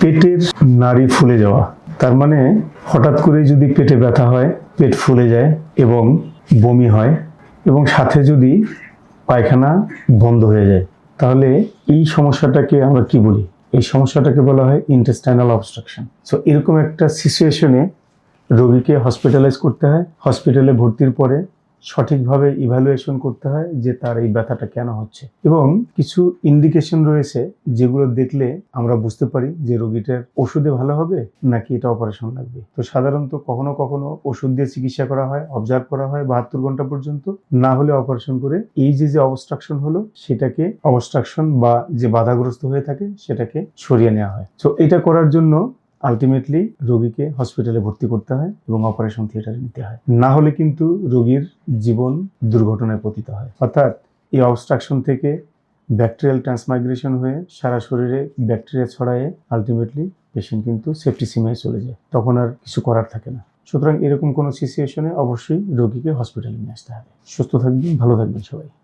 পেটের নাড়ি ফুলে যাওয়া। তার মানে হঠাৎ করে যদি পেটে ব্যথা হয়, পেট ফুলে যায় এবং বমি হয় এবং সাথে যদি পায়খানা বন্ধ হয়ে যায়, তাহলে এই সমস্যাটাকে আমরা কি বলি? এই সমস্যাটাকে বলা হয় ইন্টেস্টাইনাল অবস্ট্রাকশন সো এরকম একটা সিচুয়েশনে রোগীকে হসপিটালাইজ করতে হয়। হসপিটালে ভর্তির পরে সঠিকভাবে ইভ্যালুয়েশন করতে হয় যে তার এই ব্যথাটা কেন হচ্ছে। এবং কিছু ইন্ডিকেশন রয়েছে যেগুলো দেখলে আমরা বুঝতে পারি যে রোগীটার ওষুধে ভালো হবে নাকি এটা অপারেশন লাগবে। তো সাধারণত কখনো কখনো ওষুধ দিয়ে চিকিৎসা করা হয় অবজার্ভ করা হয় বাহাত্তর ঘণ্টা পর্যন্ত। না হলে অপারেশন করে এই যে যে অবস্ট্রাকশন হলো, সেটাকে অবস্ট্রাকশন বা যে বাধাগ্রস্ত হয়ে থাকে, সেটাকে সরিয়ে নেওয়া হয়। তো এটা করার জন্য আলটিমেটলি রোগীকে হসপিটালে ভর্তি করতে হয় এবং অপারেশন থিয়েটারে নিতে হয়। না হলে কিন্তু রোগীর জীবন দুর্ঘটনায় পতিত হয়। অর্থাৎ এই অবস্ট্রাকশন থেকে ব্যাকটেরিয়াল ট্রান্সমাইগ্রেশন হয়ে সারা শরীরে ব্যাকটেরিয়া ছড়ায় আলটিমেটলি পেশেন্ট কিন্তু সেপ্টিসিমায় চলে যায়। তখন আর কিছু করার থাকে না। সুতরাং এরকম কোনো সিচুয়েশনে অবশ্যই রোগীকে হসপিটালে নিয়ে আসতে হবে। সুস্থ থাকবেন, ভালো থাকবেন সবাই।